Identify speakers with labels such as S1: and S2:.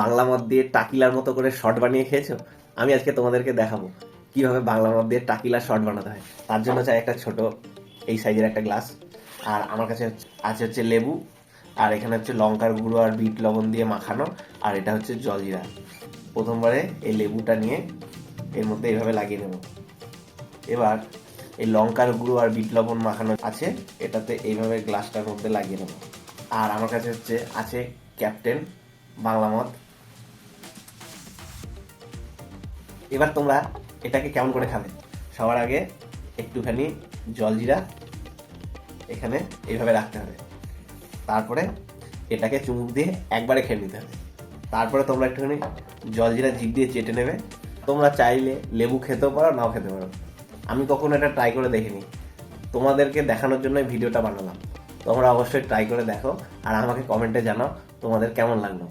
S1: বাংলা মদ দিয়ে টাকিলার মতো করে শর্ট বানিয়ে খেয়েছো? আমি আজকে তোমাদেরকে দেখাবো কীভাবে বাংলা মদ দিয়ে টাকিলার শর্ট বানাতে হয়। তার জন্য চাই একটা ছোট এই সাইজের একটা গ্লাস আর আমার কাছে আছে হচ্ছে লেবু, আর এখানে হচ্ছে লঙ্কার গুঁড়ো আর বিট লবণ দিয়ে মাখানো, আর এটা হচ্ছে জলজিরা। প্রথমবারে এই লেবুটা নিয়ে এর মধ্যে এইভাবে লাগিয়ে নেব। এবার এই লঙ্কার গুঁড়ো আর বিট লবণ মাখানো আছে, এটাতে এইভাবে গ্লাসটার মধ্যে লাগিয়ে নেব। আর আমার কাছে হচ্ছে আছে ক্যাপ্টেন বাংলা মদ এবার তোমরা এটাকে কেমন করে খাবে? সবার আগে একটুখানি জলজিরা এখানে এইভাবে রাখতে হবে। তারপরে এটাকে চুমুক দিয়ে একবারে খেয়ে নিতে হবে। তারপরে তোমরা একটুখানি জলজিরা জিভ দিয়ে চেটে নেবে। তোমরা চাইলে লেবু খেতেও পারো, নাও খেতে পারো। আমি কখনো এটা ট্রাই করে দেখিনি। তোমাদেরকে দেখানোর জন্য ভিডিওটা বানালাম। তোমরা অবশ্যই ট্রাই করে দেখো আর আমাকে কমেন্টে জানাও তোমাদের কেমন লাগল।